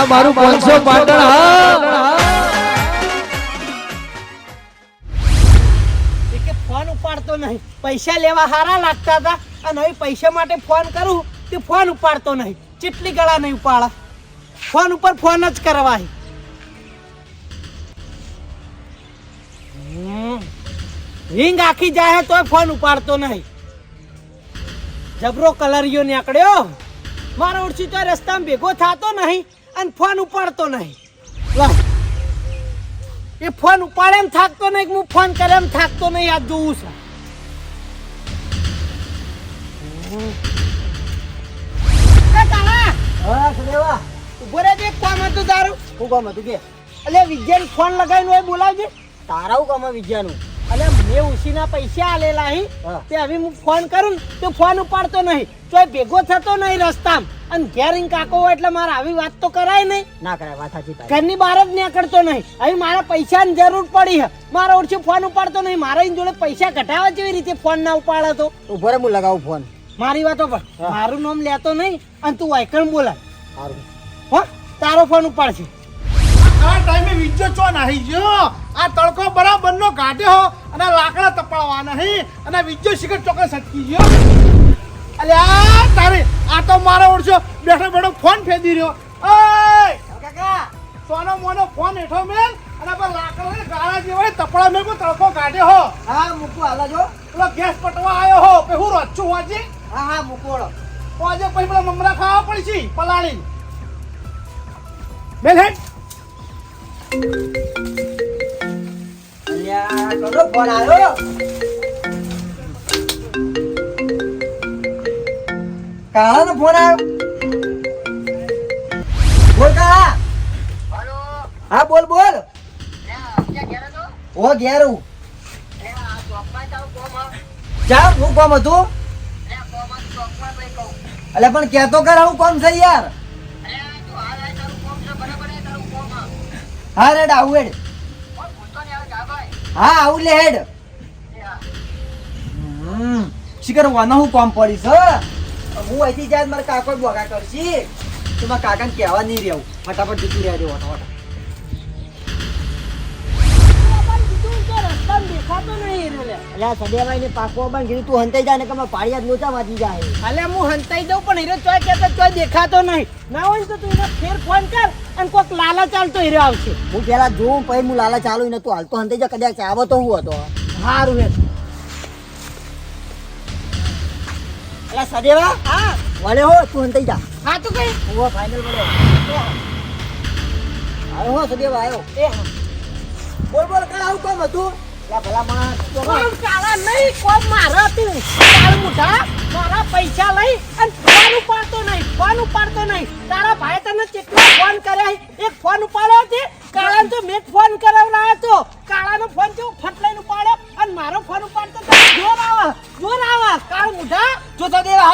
આ મારું પાંચસો પાટણ હા. ફોન ઉપાડતો નહીં. તે રિંગ આખી જાય તોય ફોન ઉપાડતો નહીં. જબરો કલરિયો નીકળ્યો. મારો ઓળખી તો રસ્તામાં ભેગો થતો નહીં. અને ફોન ઉપાડતો નહીં. એ ફોન ઉપાડે એમ થાકતો નહીં કે હું ફોન કરે એમ થાકતો નહીં આ જોવું છે. ઊભો એક કામ હતું તારું? શું કામ હતું કે? અલે વિજયને ફોન લગાવીને હોય બોલાવજે. તારા કામ વિજ્ઞાનું અલે મેં ઉશીના પૈસા આલેલા હી. તે હવે હું ફોન કરું ને તો ફોન ઉપાડતો નહીં. તો ભેગો થતો નહીં રસ્તામાં. અને ઘેર કાકો હોય એટલે મારે આવી વાત તો કરાય નહીં. ના કરાય વાત સાચી ઘરની બહાર જ નીકળતો નહીં. હવે મારા પૈસાની જરૂર પડી હે. મારા ઓળખી ફોન ઉપાડતો નહીં. મારા જોડે પૈસા કઢાવવા જેવી રીતે ફોન ના ઉપાડે તો. ઊભો હું લગાવું ફોન. મારી વાતો પર. મારું નામ લેતો નહીં અને તું વાયકણ બોલા સારું હો તારો ફોન ઉપાડશે. આ ટાઈમે વીજો ચો નાહી? ગયો આ તડકો બરાબર નો કાઢ્યો અને લાકડા તપાડવા નહીં અને વીજો શિખર ચોકે સટકી ગયો. અલે આ તારે આ તો મારો ઓળશો બેઠો બેઠો ફોન ફેદી રહ્યો. ઓય! કાકા! સોનો મોનો ફોન હેઠો મેલ અને પર લાકડા ને ગાળા જેવા તપડા કો તડકો કાઢે હો. હા મૂકું હાલા જો. પેલો ગેસ પટવા આવ્યો હો પે હું રચ્છું હોજે હા હા મૂકો આજે પછી પેલા મમરા ખાવા પડશે પલાળી. મેલ હેડ. અલ્યા કનો ફોન આવ્યો? બોલ કાળા. હા બોલ બોલ. ઓ ઘેર હું ચાલ હું. કોમ હતું? અલ્યા પણ કેતો કર આવું કોમ છે યાર. હા, રેડ, આવું હેડ. હા, આવું લે હેડ. શિખર, વાનો હું કોમ પડીશ, હ? હું અહીંથી જાય મારા કાકો બોગા કરશી. તો મારા કાકાને કહેવા નહીં રહેવું ફટાફટ જતું રહેજો ફટાફટ રસ્તામાં દેખાતો નહીં એ રે. અલ્યા પાકો પણ કીધું, તું હંતાઈ જાય ને કે જ લોચા વાજી જાય. અલે હું હંતાઈ દઉં, પણ હીરો ચોય કહેતો, ચોય દેખાતો નહીં. ના હોય તો તું એને ફેર ફોન કર. અને કોક લાલા ચાલતો હીરો આવશે. હું પેલા જોઉં પછી હું લાલા ચાલુ ને તું હાલતો. હંતે જા કદાચ આવો તો હું હતો. સારું હે અલ્યા સદેવા? હા. વળે હો તું હંતે જા. હા તું કઈ? હું ફાઇનલ વળે આવ્યો હો સદેવા આવ્યો. એ બોલ બોલ કાં આવું કોમ હતું? તો મારા તું પૈસા લઈ અને ફોન ઉપાડતો નહીં, ફોન ઉપાડતો નહીં. તારા ભાઈ તને કેટલા ફોન કર્યા? એક ફોન ઉપાડ્યો છે? કાળા તો મેં ફોન કરાવડાયો હતો. કાળાનો ફોન કેવો ફટ લઈને અને મારો ફોન ઉપાડતો તો જોર આવે જોર આવે. કાળ મુઠા જોતા સદેવા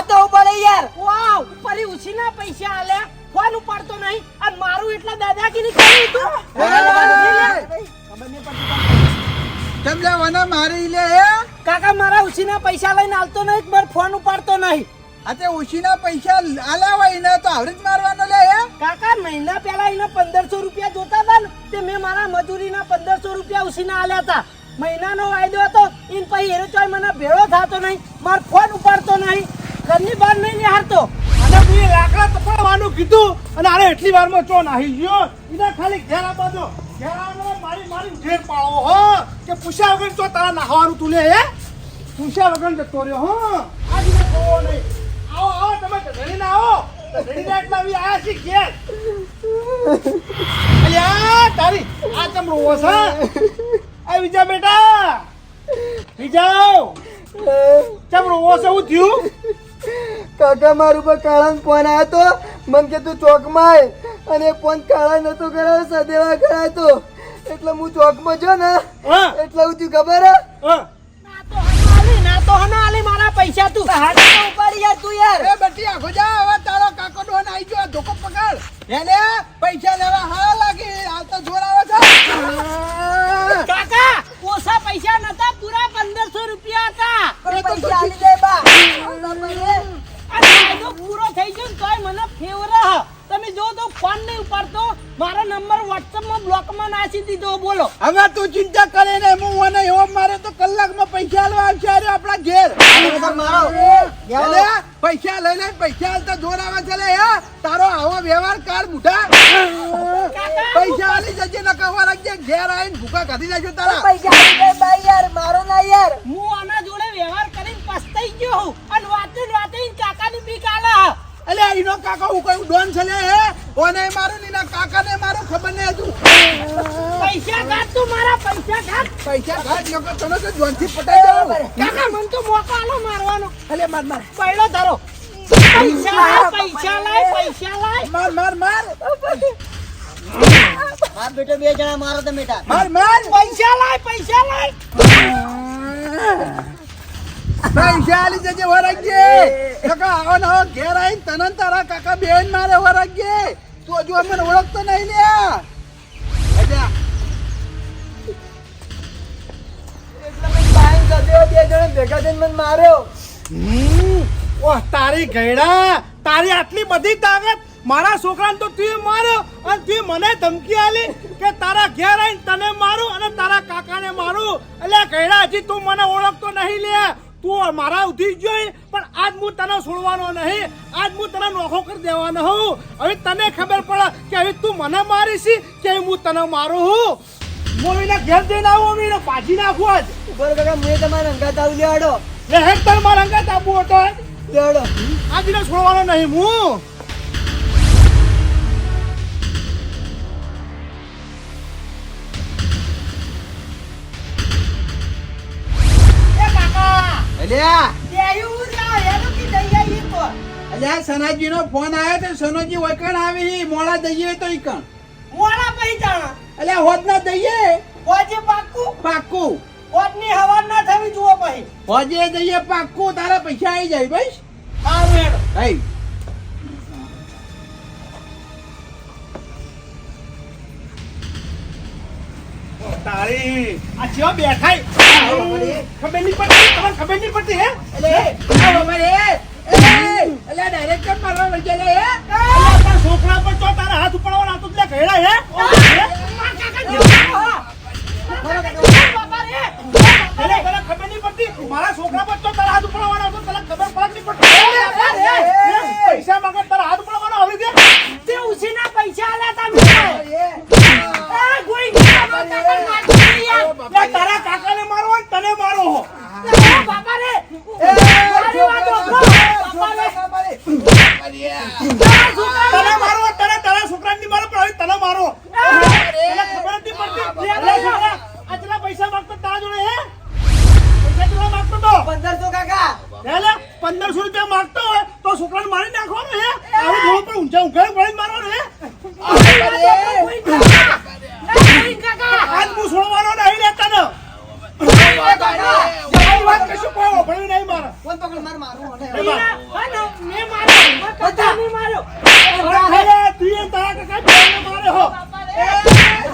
નહીં આ તે ઓછીના પૈસા આલ્યા એને તો આવડે જ મારવાનો લે હે? કાકા, મહિના પહેલા એને પંદરસો રૂપિયા જોતા હતા ને, તે મેં મારા મજૂરીના પંદરસો રૂપિયા ઉછીના આલ્યા હતા. મહિનાનો વાયદો હતો ઇન પછી એનો ચોય મને ભેળો થતો નહીં, મારો ફોન ઉપાડતો નહીં, ઘરની બહાર નહીં નિહારતો અને મેં લાકડા તપાડવાનું કીધું, અને આરે એટલી વારમાં ચો નાહી ગયો. એને ખાલી ઘેર દો ઘેર મારી મારી ઘેર પાડો, હો, કે પૂછ્યા વગર તો તારા નાહવાનું તું લે, હે? પૂછ્યા વગર જતો રહ્યો, હો. આજે કહો નહીં આવો આવો તમે ઘડીને આવો ઘડીને આ આયા અલ્યા તારી આ તમ રોવો આ વિજા બેટા. વિજાઓ રોવો છે હું થયું? કાકા મારું પર કાળા ફોન આવ્યો તો. મને કે તું ચોકમાં આય. અને ફોન કાળા નતો કરાયો સદેવા કરાયો તો. એટલે હું ચોકમાં જો ને. એટલે હું તું ખબર હે. તો હના આલે મારા પૈસા તું. હાથ ઉપાડી યાર તું યાર. એ બટી આખો જા હવે તારો કાકો ડોન આવી ગયો ધોકો પકડ. એને પૈસા લેવા હા લાગી. આ તો જોર આવે છે. કાકા ઓછા પૈસા નતા પૂરા 1500 રૂપિયા હતા. પણ પૈસા આલી દે બા. કાયદો પૂરો થઈ ગયો ને તોય મને ફેવરા હ. તમે જો તો ફોન નહીં ઉપાડતો. મારો નંબર વોટ્સઅપમાં બ્લોકમાં નાસી દીધો બોલો. હવે તું ચિંતા કરે ને હું મને એવો મારે તો કલાકમાં પૈસા આલવા આવશે. અરે આપણા ઘેર. પૈસા લઈ લે પૈસા આલતા જોર આવે છે લે તારો આવો વ્યવહાર કર મુઠા પૈસા આલી જજે ન કવા રાખજે ઘેર આવીને ભૂખા કાઢી જાજો તારા. હું આના જોડે વ્યવહાર પસ્તાઈ ગયો. હું અને વાતે ને વાતે કાકાની બીક આલે. અલે એનો કાકા હું કયું ડોન છે લે હે? ઓને મારું ની ના કાકાને મારું ખબર ને હતું. પૈસા કાઢ તું મારા પૈસા કાઢ પૈસા ઘાટ નકો તને તો જોનથી પટાઈ દેવાનું. કાકા મન તો મોકો આલો મારવાનો. અલે માર માર. પૈડો ધરો. પૈસા લાય પૈસા લાય પૈસા લાય. માર માર માર. માર બેટો બે જણા મારો તો બેટા. માર માર. પૈસા લાય પૈસા લાય. પૈસા આલી જજે વરાગજે કાકા, આવો ને આવો, ઘેર આવીને તને તારા કાકા બેન તારી ગયડા તારી આટલી બધી તાકાત. મારા છોકરાને તો તું માર્યો અને તું મને ધમકી આલી કે તારા ઘેર આવીને તને મારું અને તારા કાકાને મારું. એટલે ગયડા હજી તું મને ઓળખતો નહીં લે. તું મારા ઉધી જોઈ પણ આજ હું તને છોડવાનો નહીં. આજ હું તને નોખો કરી દેવાનો હું હવે તને ખબર પડે કે હવે તું મને મારીશ કે હું તને મારું હું હું ઘેર જઈને આવું એને પાછી નાખું આજ. ઉપર કાકા મેં તમારા અંગાત આવું લેવાડો. લે હેડ તાર મારા અંગાત આપવું હતો આજ. લેવાડો. આજને છોડવાનો નહીં હું. અલ્યા સનાજી નો ફોન આવ્યો તો સનોજી વૈકણ આવી મોડા દઈએ તો ઈકણ મોડા પઈ જાણા. અલ્યા હોજ ના દઈએ? હોજે પાક્કું. પાક્કું. હોજની હવા ના થવી જુઓ પછી હોજે દઈએ પાક્કું તારા પૈસા આવી જાય ભાઈ હા હેડો ભાઈ. તારી. આ ચેવા બેઠાય ખબર નહીં. પડતી. તમને ખબર નહીં પડતી હે? એટલે આ બાબા રે એ અલે ડાયરેક્ટ કેમ મારવા લઈ જાય હે છોકરા પર તો તારા હાથ ઉપાડવાના તો એટલે ઘેડા હે બાપા રે તને તને ખબર નહીં પડતી મારા છોકરા પર તો તારા હાથ ઉપાડવાના તો તને ખબર પડે નહીં પડતી પૈસા માંગે તારા હાથ ઉપાડવાનો આવી દે તે ઉસીના પૈસા આલ્યા તમે એ કોઈ કાકા કાકા નાખી યાર લે તારા કાકાને મારો અને તને મારો હો એ બાપા રે મારી વાત ઓછો બાપા રે તને મારો તને તારા છોકરાને નહીં મારો પણ હવે તને મારો તને ખબર નથી પડતી અલે છોકરા આટલા પૈસા માંગતો તારા જોડે હે પૈસા જોડે માંગતો તો પંદરસો કાકા એટલે પંદરસો રૂપિયા માંગતો હોય તો છોકરાને મારી નાખવાનો હે આવું જોવું પણ ઊંચા ઊંઘાઈ પડીને મારવાનો હે કોઈ કાકા આજ હું છોડવાનો નહીં લે તને તમારી વાત કશું કોઈ ઓભળ્યું નહીં મારે ફોન પકડ માર મારું મને નહીં મારે. મેં માર્યો બધા મેં માર્યો અરે, તું એ તારા કાકા બેનને મારે હો એ,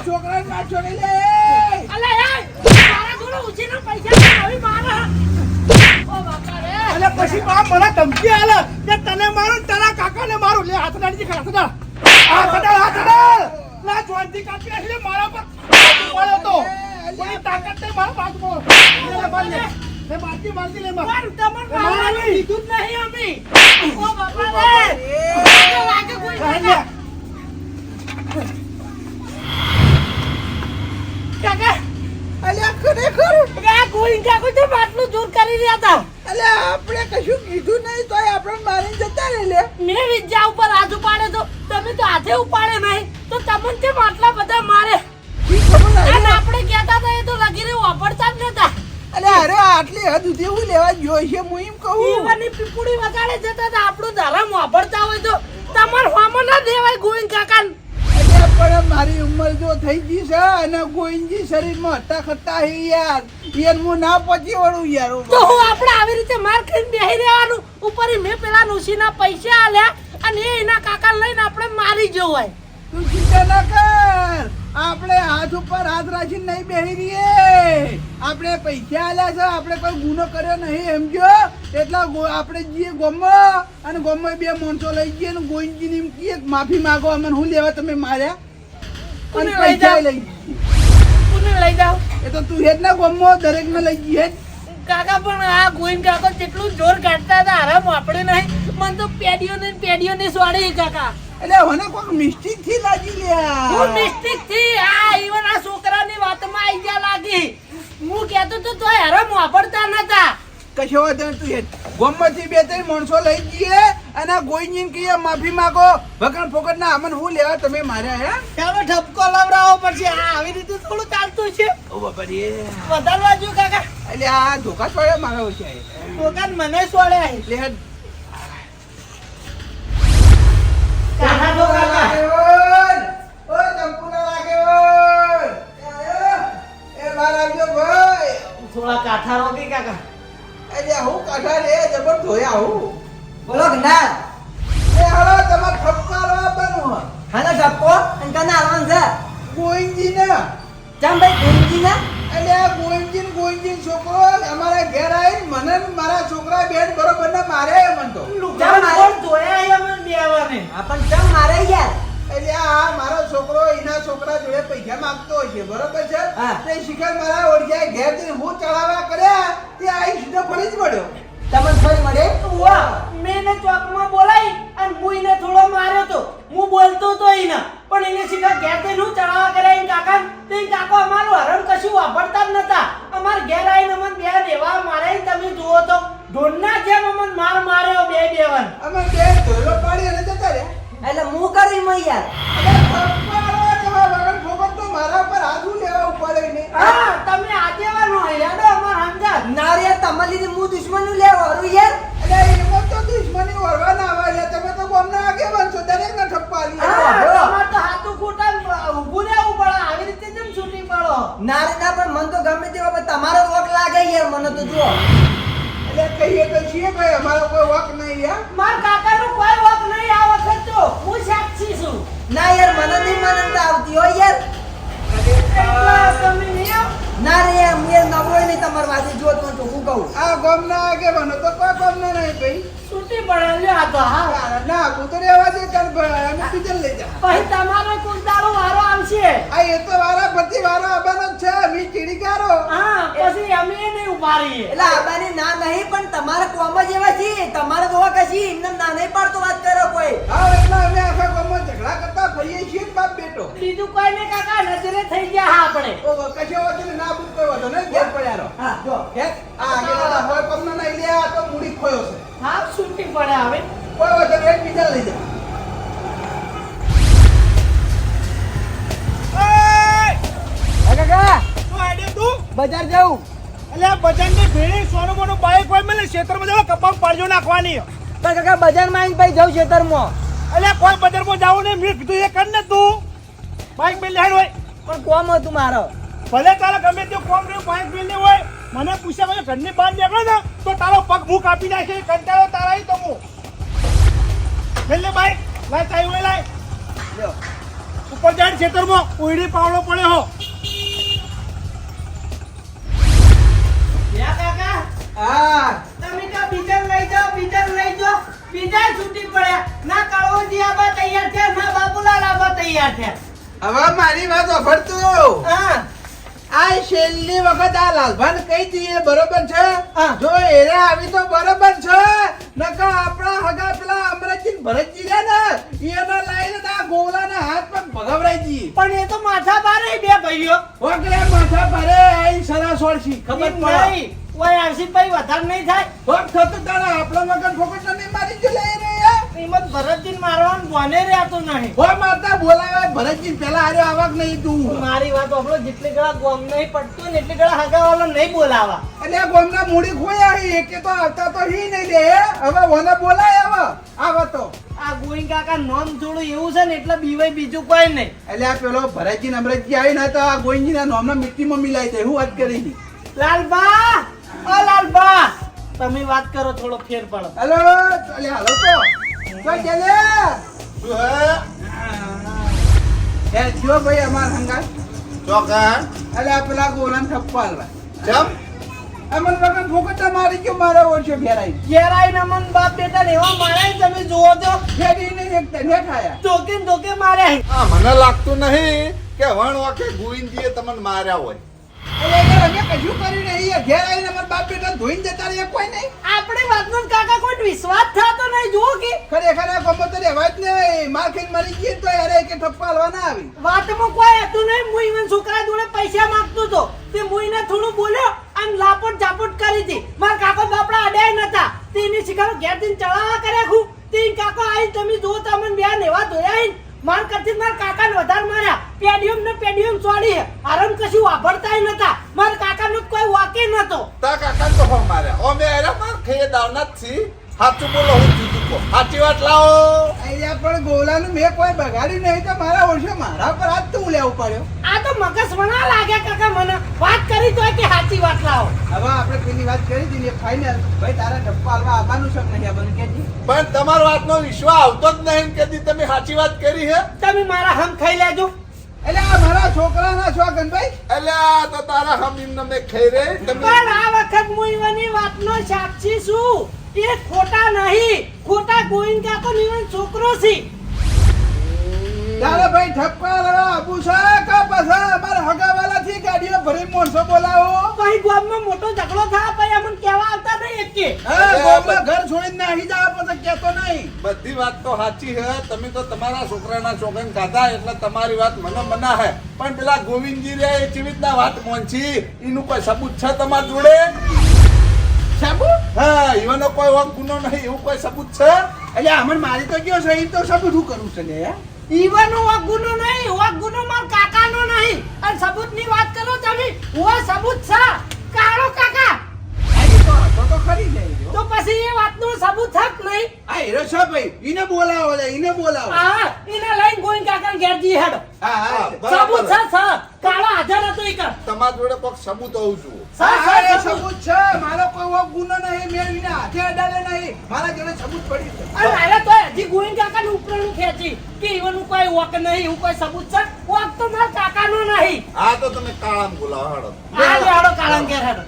છોકરાને મારશો નહીં લે અલે યાર મારા જોડે ઉછીના પૈસા આવી મારા ઓ બાપા રે અને પછી બા મને ધમકી આલે કે તને મારું ને તારા કાકાને મારું લે હાથ ડાળી હાથ ડાળ હાથ ડાળ હાથ ડાળ લે જોનથી કાપી નાખી લે મારા પર પડ્યો તો કોઈ તાકાત નહીં મારા બાજુ પર લે માર લે લે મારતી મારતી લે માર પણ તમને એ મારા મારવાનું નહીં. કીધું જ નહીં અમે ઓ બાપા રે લાગે કોઈ લે, લે. કાકા અલ્યા ખરેખર આ કોઈ કાકો તો આટલું દૂર કરી રહ્યા હતા અલ્યા આપણે કશું કીધું નહીં તોય આપણે મારીને જતા રહે લે મેં વિદ્યા ઉપર હાથ ઉપાડે તો તમે તો હાથે ઉપાડે નહીં તો તમને કેમ આટલા બધા મારે અને આપણે કહેતા હતા એ તો લગીને વાપરતા જ નતા અલ્યા અરે આટલી હદ હું લેવા ગયો છે હું એમ કહું. ઈવાની પીપુડી વગાડે જતા તો આપણું ધરમ વાપરતા હોય તો તમાર હોમો ના દેવાય ગોવિંદ કાકા પણ મારી ઉંમર જો થઈ ગઈ છે અને ગોવિંદજી શરીરમાં હટ્ટા ખટ્ટા હે યાર. યાર હું ના પહોંચી વળું યાર તો હું આપણે આવી રીતે માર ખાઈને બેહી રહેવાનું? ઉપર મેં પેલા નુસીના પૈસા આલ્યા અને એ એના કાકા લઈને આપણે મારી જવાય. તું ચિંતા ના કર. આપણે હાથ ઉપર હાથ રાખીને નહીં બેહી રહીએ. આપણે પૈસા આલ્યા છે આપણે કોઈ ગુનો કર્યો નહીં એમ જો. એટલા આપણે જઈએ ગોમો અને ગોમો બે માણસો લઈ જઈએ અને ગોવિંદજીને એમ કહીએ કે માફી માંગો અમે હું લેવા તમે માર્યા? અને લઈ પૈસા લઈ. કોને લઈ જાઓ? એ તો તું હેજ ના ગોમમાં દરેકને લઈ જઈએ. કાકા પણ આ ગોઈન કાકો જેટલું જોર કાઢતા હતા આરામ આપણે નહીં. મને તો પેડીઓ ને પેડીઓ ને સ્વાડે કાકા. એટલે મને કોઈક મિસ્ટેકથી લાગી હું લ્યા મિસ્ટેકથી? આ ઈવન આ છોકરાની વાતમાં આઈ ગયા લાગી. હું કહેતો તો તોય આરામ વાપરતા નતા. કશો વાંધો તું ગોમમાંથી બે ત્રણ માણસો લઈ જઈએ અને ગોઈજીને કહીએ માફી માંગો. વગર ફોકટ ના અમને હું લેવા તમે માર્યા હે? હવે ઠપકો લવડાવો પછી. આ આવી રીતે થોડું ચાલતું છે. ઓ બાપા રે વધારવા જો કાકા? એટલે આ ધોકા છોડે મારો છે ધોકા મને છોડે એટલે થોડા કાઠા રોકી કાકા. એટલે હું કાઢા રે જબર ધોયા હું. બોલો ગંડા એ હાલો તમે ઠપકા લાવવાનું હે. હાલો ઠપકો અને કને આવવાનું છે. ગોવિંદજીને. ચમ ભાઈ ને એટલે આ ગોવિંદજી ગોવિંદજી છોકરો અમારા ઘેર આવીને મને મારા છોકરા બેન બરોબર ના મારે મન તો. આ પણ ચમ મારે યાર એટલે આ મારો છોકરો એના છોકરા જોડે પૈસા માંગતો હોય છે બરોબર છે? તે શિખર મારા ઓળખ્યા ઘેર હું ચડાવવા કર્યા તે આઈ સીધો ફરી જ પડ્યો તમને ફરી મળે? વાહ મેં ચોકમાં બોલાવી અને હું એને થોડો માર્યો તો. હું બોલતો તો એને પણ એને સીધા ઘેર જઈને નું ચડાવા કર્યા કાકા તો કાકો અમારું હરણ કશું વાપરતા જ નતા. અમાર ઘેર આવીને અમને બે દેવા મારે તમે જુઓ તો. ઢોરના જેમ અમને માર માર્યો બે દેવન. અમે બે ધોયલો પાડી અને જતા રહ્યા. એટલે હું કરી મૈયા વગર ફોકટ તો મારા પર હાથ હું લેવા હા તમે આગેવાનો યાદો અમાર સમજા ના રે તમારી લીધે હું દુશ્મનનું લેવા યાર એટલે એમાં તો દુશ્મની વળવા ના આવે એટલે તમે તો ગોમના આગેવાન છો દરેક ને ઠપ્પા આલી હા, તો હાથું ખોટા ઊભું રહેવું પડે. આવી રીતે કેમ છૂટી પડો? ના રે ના પણ મન તો ગમે તેવા પણ તમારો વોક લાગે યાર મને તો જુઓ. એટલે કહીએ તો છીએ ભાઈ અમારો કોઈ વક નહીં યાર માર કાકાનું કોઈ વક નહીં આ વખત તો હું સાક્ષી છું. ના યાર મને નહીં માનતા આવતી હોય યાર. ના રે હું નહીં તમારી વાતે જો તો ચોખ્ખું કહું. આ ગોમના આગેવાનો તો કોઈ ગોમના નહીં ભાઈ. છૂટી પડે લ્યો આ તો હા. ના હું તો રહેવા દે તાર અમે બીજે લઈ જા. પછી તમારો કુંતાળો વારો આવશે. આ એ તો વારા ફરતી વારો આવવાનો છે મી ચીડીકારો. હા પછી અમે નહીં ઊભા રહીએ. એટલે આબાની ના નહીં પણ તમારા કોમ જ એવા છે તમારે તો કશી એમને ના નહીં પાડતો વાત કરો કોઈ. હા એટલે અમે આખા ગામમાં ઝઘડા કરતા ફરીએ છીએ ને બાપ બેટો. બીજું કોઈ નહીં થઈ ગયા હા આપણે. ઓ કશો ના બુક હા. જો, ઘેર. આ આગેવાના હોય કોમનો નહીં લે, આ તો મૂડી ખોયો છે. હા છૂટી પડે હવે. કોઈ વાંધો એક બીજા લઈ જા. કાકા? શું આઈડિયા તું? બજાર જાઉં એટલે બજારની ભીડી સોનું મોનું બાઈક હોય મને ખેતરમાં જાવ કપાસ પાડજો નાખવાની. પણ કાકા બજારમાં આવીને જવું જાઉં માં એટલે કોઈ બજારમાં જવું નહીં મેં કીધું એ કર ને તું. બાઈક મેં લેડ હોય. પણ કોમ હતું મારો. ભલે તારે ગમે તે કોમ રહ્યું પાંચ મેં હોય મને પૂછ્યા પછી ઘરની બહાર નીકળે ને તો તારો પગ ભૂખ કાપી નાખે કંટાળો તારા તો હું મેં ભાઈ લાય ચાઈ હોય લાય. ઉપર જાય ખેતરમાં. ઉડી પાવડો પડે હો. યા કાકા હા. તમે કા બીજા લઈ જાઓ બીજા લઈ જાઓ. બીજા છૂટી પડ્યા. ના કળવોજી આબા તૈયાર છે ના બાબુલાલ આબા તૈયાર છે હવે મારી વાત સાંભળતું આ છેલ્લી વખત આ લાલભાન કહી દઈએ બરોબર છે. જો એરે આવી તો બરોબર છે. નકા આપણા હગા પેલા અમરજી ભરતજી રહ્યા ને એના લઈને આ આ ને હાથ પર ભગવરાઈ દી પણ એ તો માથા ભારે બે ભાઈઓ. વગરે માથા ભારે આઈ સરા સોળશી ખબર પડે? ઓય આરસી ભાઈ વધારે નહીં થાય. વખ થતું તારા આપણા વગર ફોકટ નહીં મારી જ લઈ રહ્યા. એમાં ભરતજી મારવાનું બોને રહેતો નહીં? હોય માતા બોલાવે ભરતજી પેલા આર્યો આવક નહીં તું. મારી વાત આપણો જેટલી ગળા ગોમ નહીં પડતું ને એટલી ગળા હગાવાલો નહીં બોલાવા. એટલે આ ગોમના મૂડી ખોયા હી એકે તો આવતા તો હી નહીં દે હવે ઓને બોલાય હવે. આવો તો. આ ગોઈન કાકા નોમ થોડું એવું છે ને એટલે બીવાય બીજું કોઈ નહીં. એટલે આ પેલો ભરતજી ને આવી ને તો આ ગોવિંદજી ના નામના મિટ્ટીમાં મિલાઈ દે હું વાત કરી લાલબા ઓ લાલબા તમે વાત કરો થોડો ફેર પડો. હેલો હાલો તો. કોઈ ગેલે એ જો ભાઈ અમાર હંગાત ચોકન એટલે આ પેલા ગોલાન થપ્પા આલવા ચમ અમન વગર ફોકટા મારી ગયો મારા ઓછો ઘેરાઈ ઘેરાઈ અમન બાપ બેટા ને એવા માર્યા તમે જુઓ તો ફેરીને એક તને ખાયા ધોકે ધોકે માર્યા મને લાગતું નહીં કે વણ વાકે ગોવિંદજીએ તમને માર્યા હોય. કશું કર્યું નહીં. ઘેર આવીને અમારા બાપ બેટા ધોઈને જતા રહ્યા કોઈ નહીં. આપણી વાતનો કાકા કોઈ વિશ્વાસ થતો નહીં જુઓ કે. ખરેખર આ ગમો તો રહેવા જ નહીં માર મરી ગઈ તો અરે કે થપ્પા હાલવા ના આવી. વાતમાં કોઈ હતું નહીં. હું ઈવન છોકરા જોડે પૈસા માંગતો તો તે હું થોડું બોલ્યો અને લાપટ ઝાપટ કરી હતી. મારા કાકા બાપડા અડાય નતા. તેની શિકારો ઘેરથી ચડાવવા કર્યા તે કાકા આઈ તમે જો તમને બે નેવા ધોયા હી માર કરતી મારા કાકાને વધારે માર્યા. પેડિયમ ને પેડિયમ ચોડી આરામ કશું વાપરતા નતા. મારા કાકાનો કોઈ વાકે નતો. તા કાકા તો માર્યા. ઓ મે અરે માર જ છી સાચું બોલો હું જીતું કો સાચી વાત લાવો. અહીંયા પણ ગોલાનું મેં કોઈ બગાડ્યું નહીં તો મારા ઓછો મારા પર આજ તું લેવું પડ્યો? આ તો મગજ વણા લાગે કાકા મને. વાત કરી તો કે સાચી વાત લાવો. હવે આપણે પેલી વાત કરી હતી ફાઇનલ ભાઈ તારા ડપ્પા હાલવા આવવાનું છે નહીં આપણને કેજી પણ તમારો વાતનો વિશ્વાસ આવતો જ નહીં કે દી તમે સાચી વાત કરી હે? તમે મારા હમ ખાઈ લેજો. એટલે આ મારા છોકરાના ગનભાઈ ભાઈ આ તો તારા હમ મેં ખાઈ રે. પણ આ વખત હું ઈવનની વાતનો સાક્ષી છું. એ ખોટા નહીં. ખોટા ગોવિંદ તો નિવન છોકરો છે. તારે ભાઈ ઠપકા હાલવા આપું છે કે પછી અમારા હગાવાલાથી ગાડીઓ ભરી માણસો બોલાવો? પછી ગામમાં મોટો ઝઘડો થા ભાઈ અમને કેવા આવતા નહીં એકે હા ગામમાં ઘર છોડીને નાહી જાવ પછી કહેતો નહીં. બધી વાત તો સાચી હે તમે તો તમારા છોકરાના છોકરાને ખાધા એટલે તમારી વાત મને મના હે પણ પેલા ગોવિંદજી રે એ ચેવી રીતના વાત મોંચી? એનું કોઈ સબૂત છે તમારા જોડે? સાબુ? હા ઈવાનો કોઈ વખ ગુનો નહીં એવું કોઈ સબૂત છે? એટલે અમન મારી તો ગયો છે એ તો સબ શું કરું છે ને ઈવનનો વાક ગુનો નહીં વાક ગુનો માર કાકાનો નહીં. અને સબૂતની વાત કરો તમે ઓ સબૂત છે. કાળો કાકા. તો તો ખરી લે તો પછી એ વાતનો સબૂત હક નહીં. આ હીરો છે ભાઈ? ઈને બોલાવો લે ઈને બોલાવો. હા ઈને લઈને ગોવિંદ કાકાને ઘેર જી હેડો. હા હા. સબૂત છે સર. કાળો હાજર હતો એક તમારા જોડે કોક સબૂત હોવું જોઈએ. સર સર સબૂત. છે. મારો કોઈ ગુનો નહીં મેં એને હાથે અડાડે નહીં. મારા જોડે સબૂત પડી છે. અરે અરે તો હજી ગોવિંદ કાકા નું ઉપરનું ખેંચી. કે ઈવન કોઈ વક નહીં હું કોઈ સબૂત છે? વોક તો મારા કાકાનો નહીં. હા તો તમે કાળામ બોલાવો હાડો. આ હાડો કાળા કે હેડો.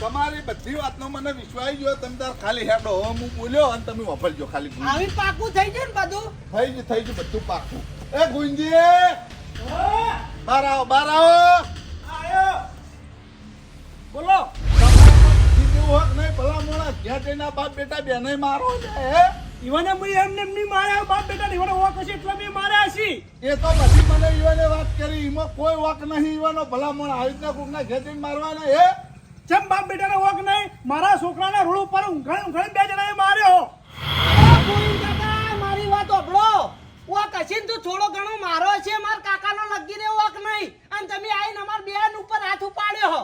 તમારી બધી વાતનો મને વિશ્વાસ ગયો. તમે તાર ખાલી હેડો હું બોલ્યો અને તમે વફરજો ખાલી આવી પાકું થઈ ગયું ને બધું? થઈ ગયું થઈ ગયું બધું પાકું. એ ગુંજી! બાર આવો બાર આવો! બોલો! તમારામાં જેવું હક નહીં ભલા મોડા ઘેર જઈને બાપ બેટા બેને મારો છે હે? ઈવને મરી એમને એમની માર્યા બાપ બેટા ઈવને વક હશે એટલે મેં માર્યા હશે. એ તો પછી મને ઈવાને વાત કરી એમાં કોઈ વાક નહીં ઈવાનો ભલા મોણા આવી રીતના કોકના જઈને મારવાના હે? ચમ બાપ બેટાનો વક નહીં મારા છોકરાના રોડ ઉપર ઊંઘાડી ઊંઘાડી બે જણાએ માર્યો. મારી વાત ઓભળો વક હશે ને તો થોડો ઘણો મારો છે માર કાકાનો લગી રે વક નહીં. અને તમે આઈને અમાર બેન ઉપર હાથ ઉપાડ્યો હો.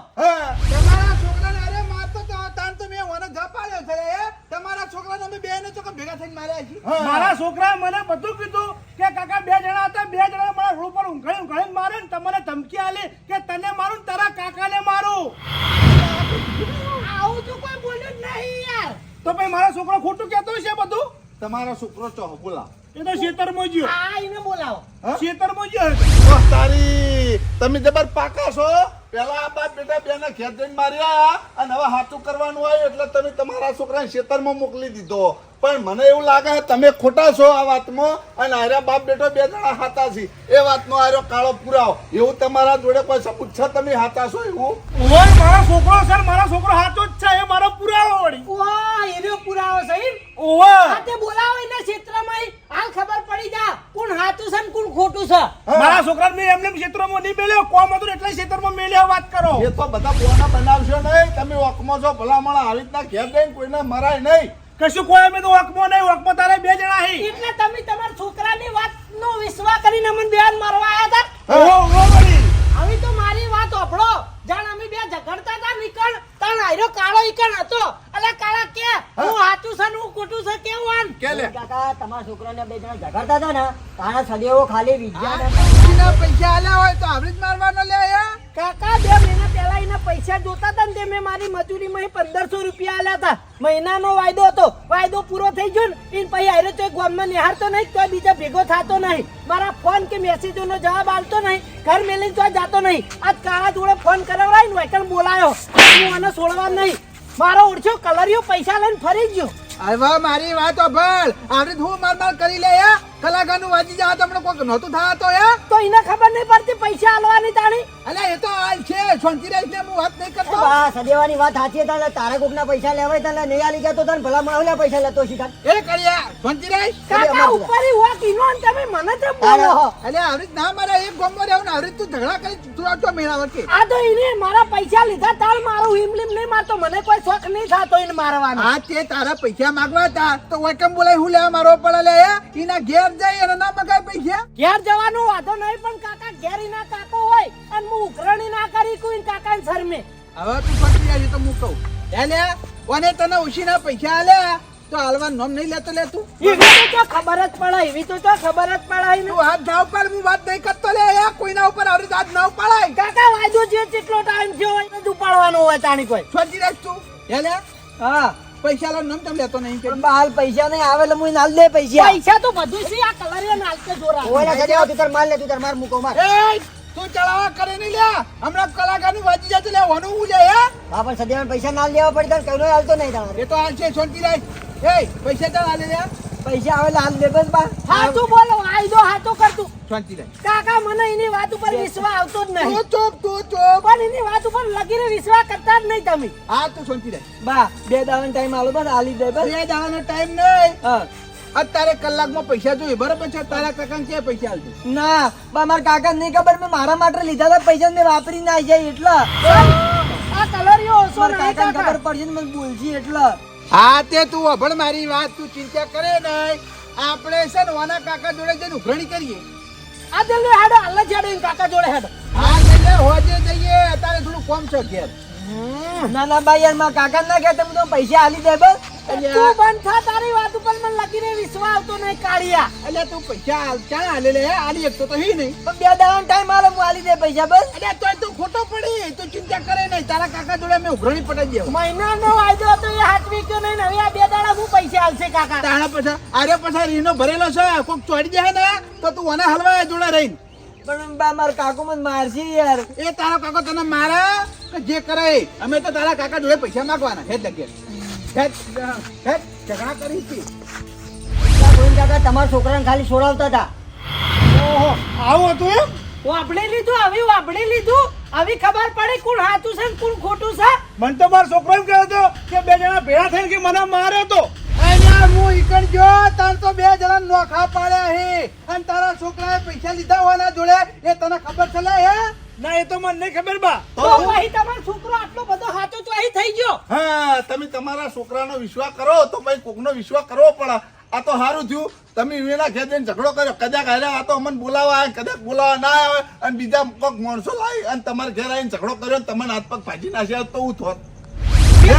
તમારા છોકરાને અરે મારતો તો તાન તો મેં મને ઝપાડ્યો છે એ તમારા છોકરાને અમે બેને તો કેમ ભેગા થઈને માર્યા મારા છોકરા મને બધું કીધું કે કાકા બે જણા હતા બે જણા મારા રોડ પર ઊંઘાઈ ઊંઘાઈ મારે ને તમને ધમકી આલી કે તને મારું ને તારા કાકાને મારું. આવું તો કોઈ બોલ્યું જ નહીં યાર. તો ભાઈ મારા છોકરો ખોટું કહેતો છે બધું? તમારો છોકરો ચો બોલા એ તો ખેતરમાં ગયો. આ એને બોલાવો. ખેતરમાં ગયો. ઓહ, તારી તમે જબર પાકા છો પેલા આ બાપ બેટા બેને ઘેર માર્યા અને હવે હાથું કરવાનું હોય એટલે તમે તમારા છોકરાને ખેતરમાં મોકલી દીધો. પણ મને એવું લાગે છે તમે ખોટા છો આ વાતમાં અને આર્યા બાપ બેટો બે જણા હાતા છે. એ વાતનો આર્યો કાળો પુરાવો. એવું તમારા જોડે કોઈ સબૂત છે તમે હાતા છો એવું? ઓય મારો છોકરો સર મારો છોકરો હાચો જ છે એ મારો પુરાવો વળી. વાહ એનો પુરાવો સહી ઓવે. હાથે બોલાવો એના ક્ષેત્રમાં. હાલ ખબર પડી જા કોણ હાચું છે ને કોણ ખોટું છે. મારા છોકરા મેં એમને ક્ષેત્રમાં નહીં મેલ્યો કોમ હતું એટલે ક્ષેત્રમાં મેલ્યો વાત કરો. એ તો બધા બોના બનાવશો નહીં. તમે વકમાં છો ભલામણ આવી રીતના ઘેર જઈને કોઈને મરાય નહીં. કશું કોઈ અમે તો વકમો નહીં વકમો તારે બે જણા હી. એટલે તમે તમારા છોકરાની વાત નો વિશ્વાસ કરીને મને બેન મારવા આવ્યા હતા? ઓ ઓ વળી. હવે તો મારી વાત ઓભળો જાણ અમે બે ઝઘડતા હતા નીકળ. તણ આયરો કાળો ઈકણ હતો. અલે કાળા કે હું. હાચું છે ને હું ખોટું છે કેવું આન કે લે. કાકા તમારા છોકરાને બે જણા ઝઘડતા હતા ને તારા સદેવો ખાલી વિજ્ઞાન પૈસા આલ્યા હોય તો આવડી જ મારવાનો લે એ કાકા, બે મહિના પહેલા એના પૈસા જોતા હતા ને તે મેં મારી મજૂરીમાં પંદરસો રૂપિયા આલ્યા હતા. મહિનાનો વાયદો હતો. વાયદો પૂરો થઈ ગયો ને એ પછી આયરો તો ગામમાં નિહાળતો નહીં તો બીજા ભેગો થતો નહીં. મારા ફોન કે મેસેજોનો જવાબ આલતો નહીં, ઘર મેલીને તો જતો નહીં. આજ કાળા જોડે ફોન કરાવડાય ને વૈકલ બોલાયો. હું આને છોડવા નહીં. મારો ઓળખ્યો કલરિયો પૈસા લઈને ફરી ગયો. હવે મારી વાત ભળ આવડે હું માર માર કરી લે યા કલાકારનું વાજી જા તમને કોક નહોતું થા તો એ તો એને ખબર નહીં પડતી પૈસા આલવાની તાણી. અલે એ તો હાલ છે શાંતિરાજ ને હું વાત નહીં કરતો. બા સદેવાની વાત સાચી હતા એટલે કોક ના પૈસા લેવાય તને નહીં આલી ગયા તો તને ભલા માવલા પૈસા લેતો શીખાડ એ કર્યા શાંતિરાજ કાકા ઉપર કીનો ને તમે મને તો બોલો. અલે હરિત ના મારા એક ગોમો રહેવું ને હરિત તું ઝઘડા કરી તું તો મેળા કે આ તો એને મારા પૈસા લીધા તાલ મારું હિમલિમ નહીં મારતો મને કોઈ શોખ નહીં થાતો એને મારવાનો. આ તે તારા પૈસા માંગવા હતા તો વેકમ બોલાય હું લેવા મારો પડે લે એના ઘેર જઈ અને ના મગાય પૈસા? ઘેર જવાનું વાંધો નહીં પણ કાકા ઘેરી ના કાકો હોય અને હું ઉઘરણી ના કરી કોઈ કાકા ને શરમે. હવે તું શાંતિરાજ તો હું કહું. કોને તને ઉશીના પૈસા આલ્યા તો હાલવા નોમ નહીં લેતો લે તું. એવી તો ખબર જ પડાય એવી તો તો ખબર જ પડાય ને? તું હાથ ના ઉપર હું વાત નહીં કરતો લે યા કોઈના ઉપર આવડી હાથ ના ઉપાડાય. કાકા વાજો જે જેટલો ટાઈમ થયો હોય તું પાડવાનો હોય તાણી કોઈ. શાંતિરાજ તું. એ લે હા. પૈસા લો નમ તમ લેતો નહીં કે? પણ બા પૈસા નહીં આવે એટલે હું નાલ દે પૈસા. પૈસા તો બધું છે આ કલરિયા નાલતે જોરા. ઓલા સદેવા તું તાર માલ લે તું તાર માર મૂકો માર. એ તું ચડાવા કરે નહીં લે. હમણાં કલાકારનું વાજી જતો લે વાનું હું લે હા? પણ સદેવાને પૈસા નાલ લેવા પડે તને કઈનો હાલતો નહીં તારે. એ તો હાલ છે શાંતિરાજ એ પૈસા તો આલે લે. પૈસા આવે લાલ હાલ બા. હાચું બોલો આયદો હાચું કરતું. રહે કાકા મને એની વાત ઉપર વિશ્વાસ આવતો જ નહીં. તું ચોપ તું ચોપ. પણ એની વાત ઉપર લગીને વિશ્વાસ કરતા જ નહીં તમે. હા તું રહે બા બે દાવાનો ટાઈમ આલો બસ આલી દે બસ. બે દાવાનો ટાઈમ નહીં. હા. અત્યારે કલાકમાં પૈસા જોઈએ બરાબર છે? તારા કાકા ક્યાં પૈસા આલજો? ના બા મારા કાકા નહીં ખબર મેં મારા માટે લીધા હતા પૈસા મેં વાપરી ના જાય એટલે. આ કલરિયો ઓછો નહીં કાકાને કાકા. ખબર પડશે મને બોલજી એટલે. હા તે તું અભણ મારી વાત તું ચિંતા કરે નહીં. આપણે છે ને વાના કાકા જોડે જઈને ઉઘરણી કરીએ. આ જલ્દી હાડો હાલ જ હેડો કાકા જોડે હાડો. હા જઈએ હોજે જઈએ. અત્યારે થોડું કોમ છે ઘેર. ના ના ભાઈ યારમાં કાકા ના કહેતા હું તો પૈસા હાલી દે બસ. તું બંધ થા તારી વાત ઉપર મને લગીને વિશ્વાસ આવતો નહીં કાળિયા. એટલે તું પૈસા હાલ ક્યાં હાલે લે? આલી એક તો તો હી નહીં. પણ બે દાવાનો ટાઈમ આલો હું આલી દે પૈસા બસ. અરે તોય તું ખોટો પડી તું ચિંતા કરે નહીં. તારા કાકા જોડે મેં ઉઘરણી પટાઈ દેવું. મહિનાનો વાયદો તો એ હાથવી ગયો નહીં હવે આ બે દાડા હું પૈસા આવશે કાકા? તારા પછી અરે પછી રીનો ભરેલો છે. કોક ચોડી જાય ને તો તું મને હલવાય જોડે રહીને. પણ બા મારા કાકો મને મારશે યાર. એ તારો કાકો તને મારે કે જે કરે અમે તો તારા કાકા જોડે પૈસા માંગવાના હે લગે ઝઘડા કરી હતી. કોઈ તમારા છોકરાને ખાલી છોડાવતા હતા. ઓહો આવું હતું એમ? વાપડી લીધું આવી વાપડી લીધું. આવી ખબર પડી કોણ હાચું છે ને કોણ ખોટું છે? મને તો મારો છોકરો એમ કહ્યો હતો કે બે જણા ભેળા થઈને કે મને માર્યો હતો અહીંયા હું ઈકણ ગયો તાર તો બે જણા નોખા પાડ્યા હે. અને તારા છોકરાએ પૈસા લીધા હોવાના જોડે એ તને ખબર છે લે હે? ના એ તો મને નહીં ખબર બા. તો અહીં તમારો છોકરો આટલો બધો હાચો તો અહીં થઈ ગયો. હા તમે તમારા છોકરાનો વિશ્વાસ કરો તો ભાઈ કોકનો વિશ્વાસ કરવો પડે. આ તો સારું થયું. તમે વિના ઘેર જઈને ઝઘડો કર્યો. કદાચ આરે આ તો અમને બોલાવા આવે કદાચ બોલાવા ના આવે અને બીજા કોઈક માણસો લાવી અને તમારા ઘેર આવીને ઝઘડો કર્યો ને તમને હાથ પગ ભાજી નાખ્યા તો હું થોત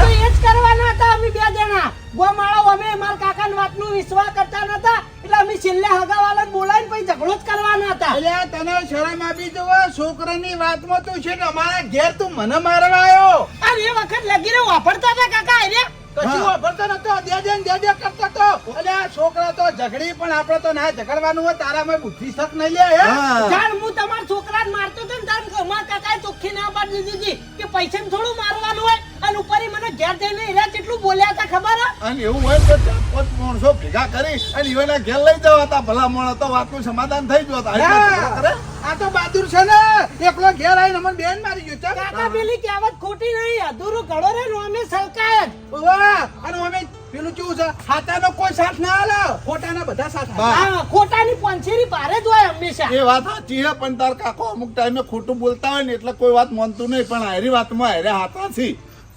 તો એ જ કરવાના હતા અમે બે જણા. ગોમાળો અમે મારા કાકાની વાતનો વિશ્વાસ કરતા નતા એટલે અમે છેલ્લે હગાવાલાને બોલાવીને પછી ઝઘડો જ કરવાના હતા. તને શરમ આપી જવો છોકરાની વાતમાં તું છે ને અમારા ઘેર તું મને મારવા આવ્યો. અને એ વખત લગીને વાપરતા હતા કાકા આર્યા કશું વાપરતો નતો. દે દે દે દે કરતો તો. અલ્યા છોકરા તો ઝઘડી પણ આપણે તો ના ઝઘડવાનું હોય તારામાં બુદ્ધિ શક નહીં લે હે? જાણ હું તમારા છોકરાને મારતો તો ને તાર મારા કાકાએ ચોખ્ખી ના પાડી દીધી હતી કે પૈસા થોડું મારવાનું હોય. અને ઉપર મને ઘેર જઈને એરા કેટલું બોલ્યા હતા ખબર હે? અને એવું હોય તો ચાર પાંચ માણસો ભેગા કરી અને એના ઘેર લઈ જવા હતા ભલા માણસ તો વાતનું સમાધાન થઈ ગયું હતું. આ તો બહાદુર છે ને. એકલો ઘેર આવીને અમને બેન મારી ગયો. ચાલ. કાકા પેલી કહેવત ખોટી નહીં અધૂરું ઘડો રે રોમે અમે સલકાય જ વાહ! અને અમે પેલું કેવું છે? હાથાનો કોઈ સાથ ના આલે ખોટાના બધા સાથ. હા. હા ખોટાની પંછેરી ભારે જ હોય હંમેશા. એ વાત સાચી છે પણ તાર કાકો અમુક ટાઈમે ખોટું બોલતા હોય ને એટલે કોઈ વાત માનતું નહીં પણ હારી વાતમાં આયરે હાથા છે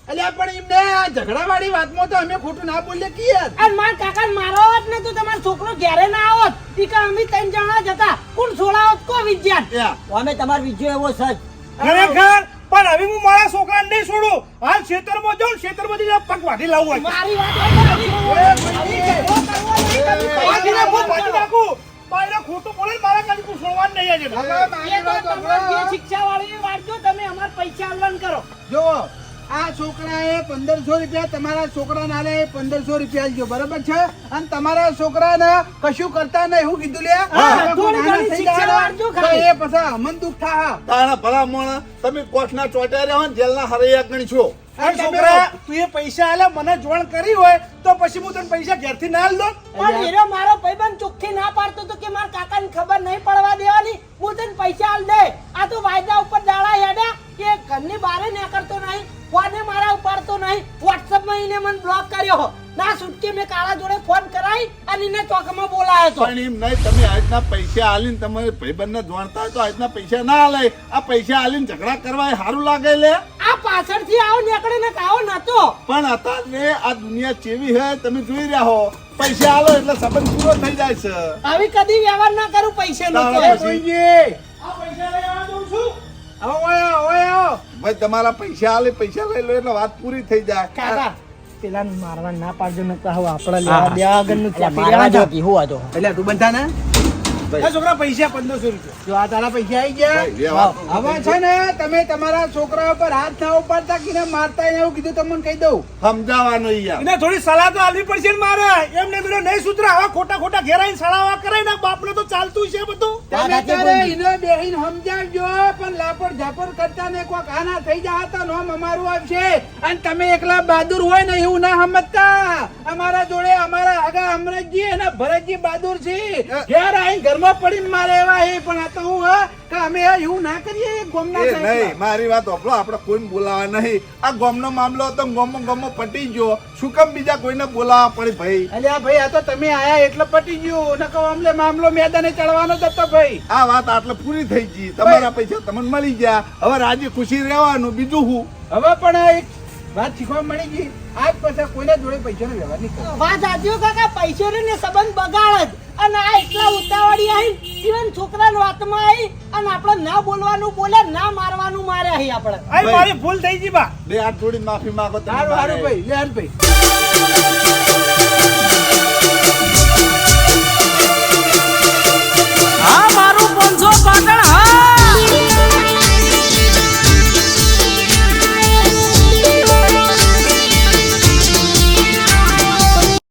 અલ્યા પણ એમને આ ઝઘડાવાળી વાતમાં તો અમે ખોટું ના બોલીએ કે યાર અને મારા કાકા મારો હોત ને તો તમારો છોકરો ઘેરે ના આવત ઈ અમે ત્રણ જણા જ કોણ છોડાવત કો વિજ્ઞાન અમે તમારો વિજયો એવો સજ ખરેખર પણ હવે હું મારા છોકરાને નહીં છોડું હાલ ખેતરમાં જાઉં ખેતરમાંથી પગ વાઢી લાવું મારી વાત સાંભળો. ઝઘડો કરવો નહીં, તમે વાઢી પૈસા નાખું, વાઢી નાખું. બાયરે ખોટું બોલે મારા છોડવાનું નહીં આજે. વાત શિક્ષા વાળી વાળજો તમે અમાર પૈસા આલવાન કરો જુઓ આ છોકરાએ પંદરસો રૂપિયા તમારા છોકરાને આલે પંદરસો રૂપિયા લીધો બરાબર છે? અને તમારા છોકરાને કશું કરતા નહીં. હું કીધું લે. એ પછી અમન દુઃખ થા તારા ભલા મોણા તમે કોઠના ચોટ્યા રહ્યા ને જેલના હરૈયા ગણી છો. છોકરા તું એ પૈસા આલે મને જોણ કરી હોય તો પછી હું તને પૈસા ઘેરથી ના આલ પણ હીરો મારો ભાઈબંધ ચોખ્ખી ના પાડતો તો કે મારા કાકાને ખબર નહીં પડવા દેવાની? હું તને પૈસા આલ દે. આ તો વાયદા ઉપર દાડા હેડ્યા કે ઘરની બારે નીકળતો નહીં ફોને મારા ઉપાડતો નહીં. વોટ્સઅપમાં એને મને બ્લોક કર્યો ના સુટકે મેં કાળા જોડે ફોન કરાઈ અને એને ચોકમાં બોલાયો તો પણ એમ નહીં તમે આજના પૈસા આલીને તમારે ભાઈબંધને જોણતા હોય તો આજના પૈસા ના આલે. આ પૈસા આલીને ઝઘડા કરવા એ સારું લાગે લે. આ પાછળથી આવો નીકળે ને આવો નતો. પણ અત્યારે આ દુનિયા ચેવી હે તમે જોઈ રહ્યા હો. પૈસા આલો એટલે સંબંધ પૂરો થઈ જાય છે. આવી કદી વ્યવહાર ના કરું પૈસા નો તો. કોઈજી આ પૈસા લઈ આવવા દઉં છું આવો ઓય ઓય ભાઈ તમારા પૈસા આલે પૈસા લઈ લો એટલે વાત પૂરી થઈ જાય. કાકા પેલા મારવા ના પાડજો ને કહો આપડે લેવા દેવા મારવા જો. કે એટલે તું બંધા ને છોકરા પૈસા પંદરસો રૂપિયા. જો આ તારા પૈસા આવી. ગયા હવે છે ને તમે તમારા છોકરા ઉપર હાથ ના ઉપાડતા કે મારતા એવું કીધું તમને કહી દઉં. સમજાવવાનો યાર થોડી સલાહ તો આલવી પડશે ને મારે. એમને બીજો નહીં સુધરે હવે ખોટા ખોટા ઘેરાઈને સળાવા કરે ને બાપને તો ચાલતું છે બધું. તમે બોલી. એને બેહીને સમજાવજો પણ લાપડ ઝાપડ કરતા ને કોક આના થઈ જાય તો નોમ અમારું આવશે. અને તમે એકલા બહાદુર હોય ને એવું ના સમજતા. અમારા જોડે અમારા આગા અમરજી અને ભરતજી બહાદુર છે. ઘેર આવીને ઘરમાં પડીને મારે એવા એ પણ આ તો હું હા કે અમે એવું ના કરીએ ગોમના એ નહીં મારી વાત ઓપલો આપણે કોઈને બોલાવા નહીં. આ ગોમનો મામલો તો ગોમો ગોમો પટી ગયો. શું કેમ બીજા કોઈને બોલાવા પડે ભાઈ? અલ્યા ભાઈ આ તો તમે આયા એટલે પટી ગયો. નકો અમને મામલો મેદાને ચડવાનો જ હતો ભાઈ. આ વાત આટલે પૂરી થઈ ગઈ. તમારા પૈસા તમને મળી ગયા. હવે રાજી ખુશી રહેવાનું. બીજું હું હવે પણ એક વાત શીખવા મળી ગઈ. આજ પછી કોઈના જોડે પૈસા નો વ્યવહાર નહીં વાત સાચી કાકા પૈસો ને સંબંધ બગાડ જ. અને આ એટલા ઉતાવળી આવી જીવન છોકરાની વાતમાં આવી અને આપણે ના બોલવાનું બોલે ના મારવાનું મારે આવી આપણે. અરે મારી ભૂલ થઈ ગઈ બા. બે હાથ જોડીને માફી માંગો તારું હારું ભાઈ. લે હાથ ભાઈ. હા મારું 500 પાટણ હા.